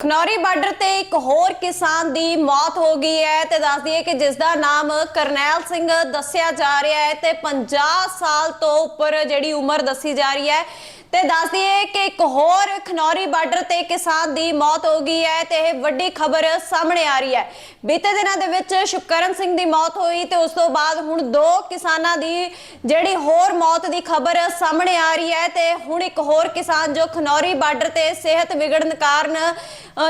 Khanauri border ਤੇ ਇੱਕ ਹੋਰ ਕਿਸਾਨ ਦੀ ਮੌਤ ਹੋ ਗਈ ਹੈ ਤੇ ਦੱਸ ਦਈਏ ਕਿ ਜਿਸ ਦਾ ਨਾਮ ਕਰਨੈਲ ਸਿੰਘ ਦੱਸਿਆ ਜਾ ਰਿਹਾ ਹੈ ਤੇ 50 ਸਾਲ ਤੋਂ ਉੱਪਰ ਜਿਹੜੀ ਉਮਰ ਦੱਸੀ ਜਾ ਰਹੀ ਹੈ। ਤੇ ਦੱਸ ਦਈਏ ਕਿ ਇੱਕ ਹੋਰ ਖਨੌਰੀ ਬਾਰਡਰ ਤੇ ਕਿਸਾਨ ਦੀ ਮੌਤ ਹੋ ਗਈ ਹੈ ਤੇ ਇਹ ਵੱਡੀ ਖਬਰ ਸਾਹਮਣੇ ਆ ਰਹੀ ਹੈ। ਬੀਤੇ ਦਿਨਾਂ ਦੇ ਵਿੱਚ ਸ਼ੁਕਰਨ ਸਿੰਘ ਦੀ ਮੌਤ ਹੋਈ ਤੇ ਉਸ ਤੋਂ ਬਾਅਦ ਹੁਣ ਦੋ ਕਿਸਾਨਾਂ ਦੀ ਜਿਹੜੀ ਹੋਰ ਮੌਤ ਦੀ ਖਬਰ ਸਾਹਮਣੇ ਆ ਰਹੀ ਹੈ ਤੇ ਹੁਣ ਇੱਕ ਹੋਰ ਕਿਸਾਨ ਜੋ ਖਨੌਰੀ ਬਾਰਡਰ ਤੇ ਸਿਹਤ ਵਿਗੜਨ ਕਾਰਨ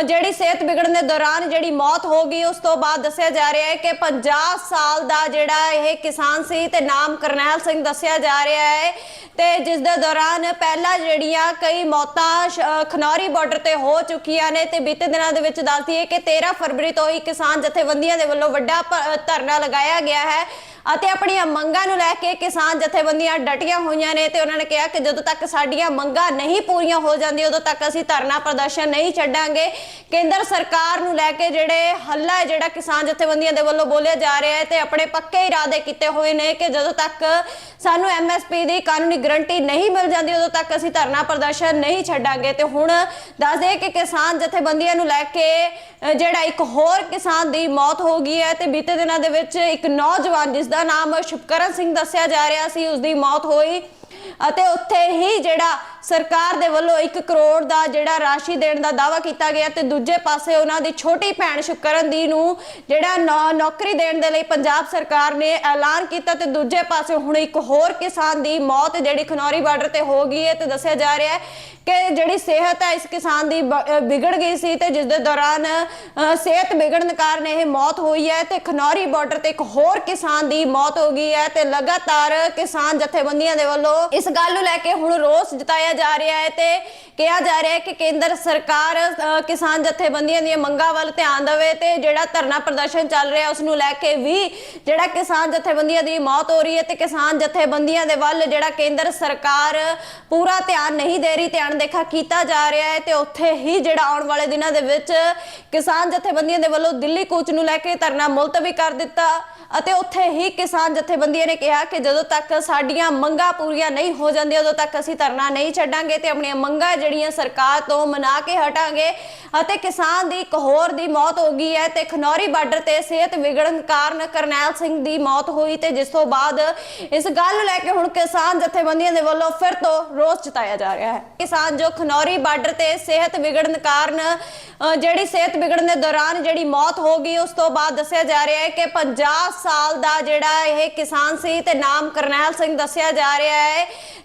ਜਿਹੜੀ ਸਿਹਤ ਵਿਗੜਨ ਦੇ ਦੌਰਾਨ ਜਿਹੜੀ ਮੌਤ ਹੋ ਗਈ, ਉਸ ਤੋਂ ਬਾਅਦ ਦੱਸਿਆ ਜਾ ਰਿਹਾ ਹੈ ਕਿ 50 ਸਾਲ ਦਾ ਜਿਹੜਾ ਇਹ ਕਿਸਾਨ ਸੀ ਤੇ ਨਾਮ ਕਰਨੈਲ ਸਿੰਘ ਦੱਸਿਆ ਜਾ ਰਿਹਾ ਹੈ ਤੇ ਜਿਸ ਦੇ ਦੌਰਾਨ ਪਹਿਲਾਂ ਜਿਹੜੀਆਂ ਕਈ ਮੌਤਾਂ ਸ਼- ਖਨੌਰੀ ਬਾਰਡਰ ਤੇ ਹੋ ਚੁੱਕੀਆਂ ਨੇ ਤੇ ਬੀਤੇ ਦਿਨਾਂ ਦੇ ਵਿੱਚ ਦੱਸਦੀ ਹੈ ਕਿ 13 ਫਰਵਰੀ ਤੋਂ ਹੀ ਕਿਸਾਨ ਜਥੇਬੰਦੀਆਂ ਦੇ ਵੱਲੋਂ ਵੱਡਾ ਪ- ਧਰਨਾ ਲਗਾਇਆ ਗਿਆ ਹੈ। ਅਤੇ ਆਪਣੀਆਂ ਮੰਗਾਂ ਨੂੰ ਲੈ ਕੇ ਕਿਸਾਨ ਜਥੇਬੰਦੀਆਂ ਡਟੀਆਂ ਹੋਈਆਂ ਨੇ ਤੇ ਉਹਨਾਂ ਨੇ ਕਿਹਾ ਕਿ ਜਦੋਂ ਤੱਕ ਸਾਡੀਆਂ ਮੰਗਾਂ ਨਹੀਂ ਪੂਰੀਆਂ ਹੋ ਜਾਂਦੀਆਂ, ਉਦੋਂ ਤੱਕ ਅਸੀਂ ਧਰਨਾ ਪ੍ਰਦਰਸ਼ਨ ਨਹੀਂ ਛੱਡਾਂਗੇ। ਕੇਂਦਰ ਸਰਕਾਰ ਨੂੰ ਲੈ ਕੇ ਜਿਹੜੇ ਹੱਲਾ ਜਿਹੜਾ ਕਿਸਾਨ ਜਥੇਬੰਦੀਆਂ ਦੇ ਵੱਲੋਂ ਬੋਲਿਆ ਜਾ ਰਿਹਾ ਹੈ ਤੇ ਆਪਣੇ ਪੱਕੇ ਇਰਾਦੇ ਕੀਤੇ ਹੋਏ ਨੇ ਕਿ ਜਦੋਂ ਤੱਕ ਸਾਨੂੰ ਐਮਐਸਪੀ ਦੀ ਕਾਨੂੰਨੀ ਗਰੰਟੀ ਨਹੀਂ ਮਿਲ ਜਾਂਦੀ, ਉਦੋਂ ਤੱਕ ਅਸੀਂ ਧਰਨਾ ਪ੍ਰਦਰਸ਼ਨ ਨਹੀਂ ਛੱਡਾਂਗੇ। ਤੇ ਹੁਣ ਦੱਸਦੇ ਕਿ ਕਿਸਾਨ ਜਥੇਬੰਦੀਆਂ ਨੂੰ ਲੈ ਕੇ ਜਿਹੜਾ ਇੱਕ ਹੋਰ ਕਿਸਾਨ ਦੀ ਮੌਤ ਹੋ ਗਈ ਹੈ ਤੇ ਬੀਤੇ ਦਿਨਾਂ ਦੇ ਵਿੱਚ ਇੱਕ ਨੌਜਵਾਨ ਜਿਸ ਦਾ ਨਾਮ ਸ਼ੁਭਕਰਨ ਸਿੰਘ ਦੱਸਿਆ ਜਾ ਰਿਹਾ ਸੀ ਉਸ ਦੀ ਮੌਤ ਹੋਈ। ਅਤੇ ਉੱਥੇ ਹੀ ਜਿਹੜਾ ਸਰਕਾਰ ਦੇ ਵੱਲੋਂ 1 ਕਰੋੜ ਦਾ ਜਿਹੜਾ ਰਾਸ਼ੀ ਦੇਣ ਦਾ ਦਾਅਵਾ ਕੀਤਾ ਗਿਆ ਤੇ ਦੂਜੇ ਪਾਸੇ ਉਹਨਾਂ ਦੀ ਛੋਟੀ ਭੈਣ ਸ਼ੁਕਰਨ ਦੀ ਨੂੰ ਜਿਹੜਾ ਨੌਕਰੀ ਦੇਣ ਦੇ ਲਈ ਪੰਜਾਬ ਸਰਕਾਰ ਨੇ ਐਲਾਨ ਕੀਤਾ ਤੇ ਦੂਜੇ ਪਾਸੇ ਹੁਣ ਇੱਕ ਹੋਰ ਕਿਸਾਨ ਦੀ ਮੌਤ ਜਿਹੜੀ ਖਨੌਰੀ ਬਾਰਡਰ ਤੇ ਹੋ ਗਈ ਹੈ ਤੇ ਦੱਸਿਆ ਜਾ ਰਿਹਾ ਹੈ ਕਿ ਜਿਹੜੀ ਸਿਹਤ ਹੈ ਇਸ ਕਿਸਾਨ ਦੀ ਬ- ਅ, ਵਿਗੜ ਗਈ ਸੀ ਤੇ ਜਿਸ ਦੇ ਦੌਰਾਨ ਅ, ਸਿਹਤ ਵਿਗੜਨ ਕਾਰਨ ਇਹ ਮੌਤ ਹੋਈ ਹੈ ਤੇ ਖਨੌਰੀ ਬਾਰਡਰ ਤੇ ਇੱਕ ਹੋਰ ਕਿਸਾਨ ਦੀ ਮੌਤ ਹੋ ਗਈ ਹੈ ਤੇ ਲਗਾਤਾਰ ਕਿਸਾਨ ਜਥੇਬੰਦੀਆਂ ਦੇ ਵੱਲੋਂ ਇਸ ਗੱਲ ਨੂੰ ਲੈ ਕੇ ਹੁਣ ਰੋਸ ਜਤਾਇਆ ਜਾ ਰਿਹਾ ਹੈ ਤੇ ਕਿਹਾ ਜਾ ਰਿਹਾ ਹੈ ਕਿ ਕੇਂਦਰ ਸਰਕਾਰ ਕਿਸਾਨ ਜਥੇਬੰਦੀਆਂ ਦੀਆਂ ਮੰਗਾਂ ਵੱਲ ਧਿਆਨ ਦੇਵੇ ਤੇ ਜਿਹੜਾ ਧਰਨਾ ਪ੍ਰਦਰਸ਼ਨ ਚੱਲ ਰਿਹਾ ਉਸ ਨੂੰ ਲੈ ਕੇ ਵੀ ਜਿਹੜਾ ਕਿਸਾਨ ਜਥੇਬੰਦੀਆਂ ਦੀ ਮੌਤ ਹੋ ਰਹੀ ਹੈ ਤੇ ਕਿਸਾਨ ਜਥੇਬੰਦੀਆਂ ਦੇ ਵੱਲ ਜਿਹੜਾ ਕੇਂਦਰ ਸਰਕਾਰ ਪੂਰਾ ਧਿਆਨ ਨਹੀਂ ਦੇ ਰਹੀ, ਧਿਆਨ ਦੇਖਾ ਕੀਤਾ ਜਾ ਰਿਹਾ ਹੈ ਤੇ ਉੱਥੇ ਹੀ ਜਿਹੜਾ ਆਉਣ ਵਾਲੇ ਦਿਨਾਂ ਦੇ ਵਿੱਚ ਕਿਸਾਨ ਜਥੇਬੰਦੀਆਂ ਦੇ ਵੱਲੋਂ ਦਿੱਲੀ ਕੂਚ ਨੂੰ ਲੈ ਕੇ ਧਰਨਾ ਮੁਲਤਵੀ ਕਰ ਦਿੱਤਾ ਅਤੇ ਉੱਥੇ ਹੀ ਕਿਸਾਨ ਜਥੇਬੰਦੀਆਂ ਨੇ ਕਿਹਾ ਕਿ ਜਦੋਂ ਤੱਕ ਸਾਡੀਆਂ ਮੰਗਾਂ ਪੂਰੀਆਂ ਨਹੀਂ ਹੋ ਜਾਂਦੀਆਂ ਉਦੋਂ ਤੱਕ ਅਸੀਂ ਧਰਨਾ ਨਹੀਂ ਛੱਡਾਂਗੇ ਤੇ ਆਪਣੀਆਂ ਮੰਗਾਂ ਜਿਹੜੀਆਂ ਸਰਕਾਰ ਤੋਂ ਮਨਾ ਕੇ ਹਟਾਂਗੇ। ਅਤੇ ਕਿਸਾਨ ਦੀ ਇੱਕ ਹੋਰ ਦੀ ਮੌਤ ਹੋ ਗਈ ਹੈ ਤੇ ਖਨੌਰੀ ਬਾਰਡਰ ਤੇ ਸਿਹਤ ਵਿਗੜਨ ਕਾਰਨ ਕਰਨੈਲ ਸਿੰਘ ਦੀ ਮੌਤ ਹੋਈ ਤੇ ਜਿਸ ਤੋਂ ਬਾਅਦ ਇਸ ਗੱਲ ਨੂੰ ਲੈ ਕੇ ਹੁਣ ਕਿਸਾਨ ਜਥੇਬੰਦੀਆਂ ਦੇ ਵੱਲੋਂ ਫਿਰ ਤੋਂ ਰੋਸ ਜਤਾਇਆ ਜਾ ਰਿਹਾ ਹੈ। ਕਿਸਾਨ ਜੋ ਖਨੌਰੀ ਬਾਰਡਰ ਤੇ ਸਿਹਤ ਵਿਗੜਨ ਕਾਰਨ ਜਿਹੜੀ ਸਿਹਤ ਵਿਗੜਨ ਦੇ ਦੌਰਾਨ ਜਿਹੜੀ ਮੌਤ ਹੋ ਗਈ, ਉਸ ਤੋਂ ਬਾਅਦ ਦੱਸਿਆ ਜਾ ਰਿਹਾ ਹੈ ਕਿ 50 ਸਾਲ ਦਾ ਜਿਹੜਾ ਇਹ ਕਿਸਾਨ ਸੀ ਤੇ ਨਾਮ ਕਰਨੈਲ ਸਿੰਘ ਦੱਸਿਆ ਜਾ ਰਿਹਾ ਹੈ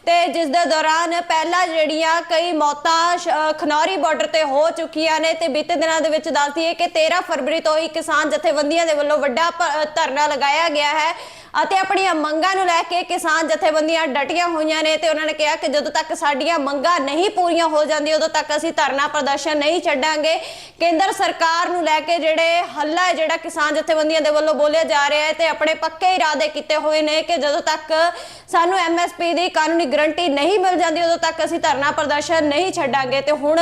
ਤੇ ਜਿਸ ਦੇ ਦੌਰਾਨ ਪਹਿਲਾਂ ਜਿਹੜੀਆਂ ਕਈ ਮੌਤਾਂ ਖਨੌਰੀ ਬਾਰਡਰ ਤੇ ਹੋ ਚੁੱਕੀਆਂ ਨੇ ਤੇ ਬੀਤੇ ਦਿਨਾਂ ਦੇ ਵਿੱਚ ਦੱਸਦੀ ਹੈ ਕਿ 13 ਫਰਵਰੀ ਤੋਂ ਹੀ ਕਿਸਾਨ ਜਥੇਬੰਦੀਆਂ ਦੇ ਵੱਲੋਂ ਵੱਡਾ ਧਰਨਾ ਲਗਾਇਆ ਗਿਆ ਹੈ ਅਤੇ ਆਪਣੀਆਂ ਮੰਗਾਂ ਨੂੰ ਲੈ ਕੇ ਕਿਸਾਨ ਜਥੇਬੰਦੀਆਂ ਡਟੀਆਂ ਹੋਈਆਂ ਨੇ ਤੇ ਉਹਨਾਂ ਨੇ ਕਿਹਾ ਕਿ ਜਦੋਂ ਤੱਕ ਸਾਡੀਆਂ ਮੰਗਾਂ ਨਹੀਂ ਪੂਰੀਆਂ ਹੋ ਜਾਂਦੀਆਂ, ਉਦੋਂ ਤੱਕ ਅਸੀਂ ਧਰਨਾ ਪ੍ਰਦਰਸ਼ਨ ਨਹੀਂ ਛੱਡਾਂਗੇ। ਕੇਂਦਰ ਸਰਕਾਰ ਨੂੰ ਲੈ ਕੇ ਜਿਹੜੇ ਹੱਲਾ ਹੈ, ਜਿਹੜਾ ਕਿਸਾਨ ਜਥੇਬੰਦੀਆਂ ਦੇ ਵੱਲੋਂ ਬੋਲਿਆ ਜਾ ਰਿਹਾ ਹੈ ਤੇ ਆਪਣੇ ਪੱਕੇ ਇਰਾਦੇ ਕੀਤੇ ਹੋਏ ਨੇ ਕਿ ਜਦੋਂ ਤੱਕ ਸਾਨੂੰ ਐਮਐਸਪੀ ਦੀ ਕਾਨੂੰਨੀ ਗਰੰਟੀ ਨਹੀਂ ਮਿਲ ਜਾਂਦੀ, ਉਦੋਂ ਤੱਕ ਅਸੀਂ ਧਰਨਾ ਪ੍ਰਦਰਸ਼ਨ ਨਹੀਂ ਛੱਡਾਂਗੇ। ਤੇ ਹੁਣ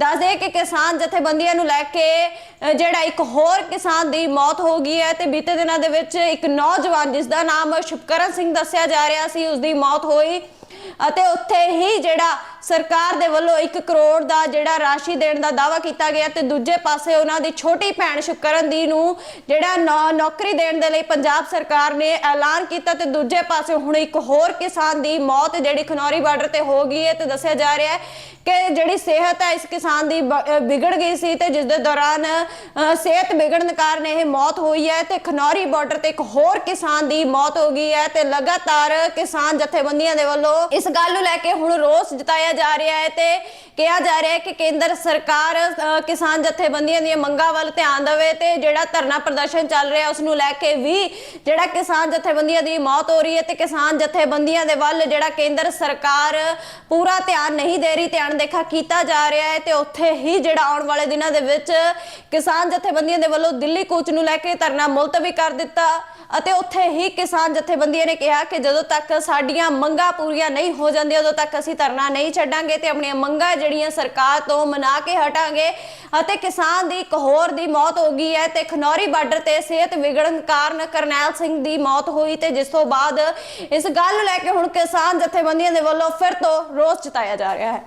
ਦੱਸਦੇ ਕਿ ਕਿਸਾਨ ਜਥੇਬੰਦੀਆਂ ਨੂੰ ਲੈ ਕੇ ਜਿਹੜਾ ਇੱਕ ਹੋਰ ਕਿਸਾਨ ਦੀ ਮੌਤ ਹੋ ਗਈ ਹੈ ਤੇ ਬੀਤੇ ਦਿਨਾਂ ਦੇ ਵਿੱਚ ਇੱਕ ਨੌਜਵਾਨ ਜਿਸ ਦਾ ਨਾਮ ਸ਼ੁਭਕਰਨ ਸਿੰਘ ਦੱਸਿਆ ਜਾ ਰਿਹਾ ਸੀ ਉਸ ਦੀ ਮੌਤ ਹੋਈ ਅਤੇ ਉੱਥੇ ਹੀ ਜਿਹੜਾ ਸਰਕਾਰ ਦੇ ਵੱਲੋਂ 1 ਕਰੋੜ ਦਾ ਜਿਹੜਾ ਰਾਸ਼ੀ ਦੇਣ ਦਾ ਦਾਅਵਾ ਕੀਤਾ ਗਿਆ ਤੇ ਦੂਜੇ ਪਾਸੇ ਉਹਨਾਂ ਦੀ ਛੋਟੀ ਭੈਣ ਸ਼ੁਕਰਨ ਦੀ ਨੂੰ ਜਿਹੜਾ ਨੌ- ਨੌਕਰੀ ਦੇਣ ਦੇ ਲਈ ਪੰਜਾਬ ਸਰਕਾਰ ਨੇ ਐਲਾਨ ਕੀਤਾ ਤੇ ਦੂਜੇ ਪਾਸੇ ਹੁਣ ਇੱਕ ਹੋਰ ਕਿਸਾਨ ਦੀ ਮੌਤ ਜਿਹੜੀ ਖਨੌਰੀ ਬਾਰਡਰ ਤੇ ਹੋ ਗਈ ਹੈ ਤੇ ਦੱਸਿਆ ਜਾ ਰਿਹਾ ਹੈ ਕਿ ਜਿਹੜੀ ਸਿਹਤ ਹੈ ਇਸ ਕਿਸਾਨ ਦੀ ਬ- ਵਿਗੜ ਗਈ ਸੀ ਤੇ ਜਿਸ ਦੇ ਦੌਰਾਨ ਅ, ਸਿਹਤ ਵਿਗੜਨ ਕਾਰਨ ਇਹ ਮੌਤ ਹੋਈ ਹੈ ਤੇ ਖਨੌਰੀ ਬਾਰਡਰ ਤੇ ਇੱਕ ਹੋਰ ਕਿਸਾਨ ਦੀ ਮੌਤ ਹੋ ਗਈ ਹੈ ਤੇ ਲਗਾਤਾਰ ਕਿਸਾਨ ਜਥੇਬੰਦੀਆਂ ਦੇ ਵੱਲੋਂ ਇਸ ਗੱਲ ਨੂੰ ਲੈ ਕੇ ਹੁਣ ਰੋਸ ਜਤਾਇਆ ਜਾ ਰਿਹਾ ਹੈ ਤੇ ਕਿਹਾ ਜਾ ਰਿਹਾ ਹੈ ਕਿ ਕੇਂਦਰ ਸਰਕਾਰ ਕਿਸਾਨ ਜਥੇਬੰਦੀਆਂ ਦੀਆਂ ਮੰਗਾਂ ਵੱਲ ਧਿਆਨ ਦੇਵੇ ਤੇ ਜਿਹੜਾ ਧਰਨਾ ਪ੍ਰਦਰਸ਼ਨ ਚੱਲ ਰਿਹਾ, ਉਸ ਨੂੰ ਲੈ ਕੇ ਵੀ ਜਿਹੜਾ ਕਿਸਾਨ ਜਥੇਬੰਦੀਆਂ ਦੀ ਮੌਤ ਹੋ ਰਹੀ ਹੈ ਤੇ ਕਿਸਾਨ ਜਥੇਬੰਦੀਆਂ ਦੇ ਵੱਲ ਜਿਹੜਾ ਕੇਂਦਰ ਸਰਕਾਰ ਪੂਰਾ ਧਿਆਨ ਨਹੀਂ ਦੇ ਰਹੀ, ਧਿਆਨ ਦੇਖਾ ਕੀਤਾ ਜਾ ਰਿਹਾ ਹੈ ਤੇ ਉੱਥੇ ਹੀ ਜਿਹੜਾ ਆਉਣ ਵਾਲੇ ਦਿਨਾਂ ਦੇ ਵਿੱਚ ਕਿਸਾਨ ਜਥੇਬੰਦੀਆਂ ਦੇ ਵੱਲੋਂ ਦਿੱਲੀ ਕੂਚ ਨੂੰ ਲੈ ਕੇ ਧਰਨਾ ਮੁਲਤਵੀ ਕਰ ਦਿੱਤਾ ਅਤੇ ਉੱਥੇ ਹੀ ਕਿਸਾਨ ਜਥੇਬੰਦੀਆਂ ਨੇ ਕਿਹਾ ਕਿ ਜਦੋਂ ਤੱਕ ਸਾਡੀਆਂ ਮੰਗਾਂ ਪੂਰੀਆਂ ਨਹੀਂ ਹੋ ਜਾਂਦੀਆਂ, ਉਦੋਂ ਤੱਕ ਅਸੀਂ ਧਰਨਾ ਨਹੀਂ ਛੱਡਾਂਗੇ ਤੇ ਆਪਣੀਆਂ ਮੰਗਾਂ ਜਿਹੜੀਆਂ ਸਰਕਾਰ ਤੋਂ ਮਨਾ ਕੇ ਹਟਾਂਗੇ ਅਤੇ ਕਿਸਾਨ ਦੀ ਇੱਕ ਹੋਰ ਦੀ ਮੌਤ ਹੋ ਗਈ ਹੈ ਤੇ ਖਨੌਰੀ ਬਾਰਡਰ ਤੇ ਸਿਹਤ ਵਿਗੜਨ ਕਾਰਨ ਕਰਨੈਲ ਸਿੰਘ ਦੀ ਮੌਤ ਹੋਈ ਤੇ ਜਿਸ ਤੋਂ ਬਾਅਦ ਇਸ ਗੱਲ ਨੂੰ ਲੈ ਕੇ ਹੁਣ ਕਿਸਾਨ ਜਥੇਬੰਦੀਆਂ ਦੇ ਵੱਲੋਂ ਫਿਰ ਤੋਂ ਰੋਸ ਜਤਾਇਆ ਜਾ ਰਿਹਾ ਹੈ।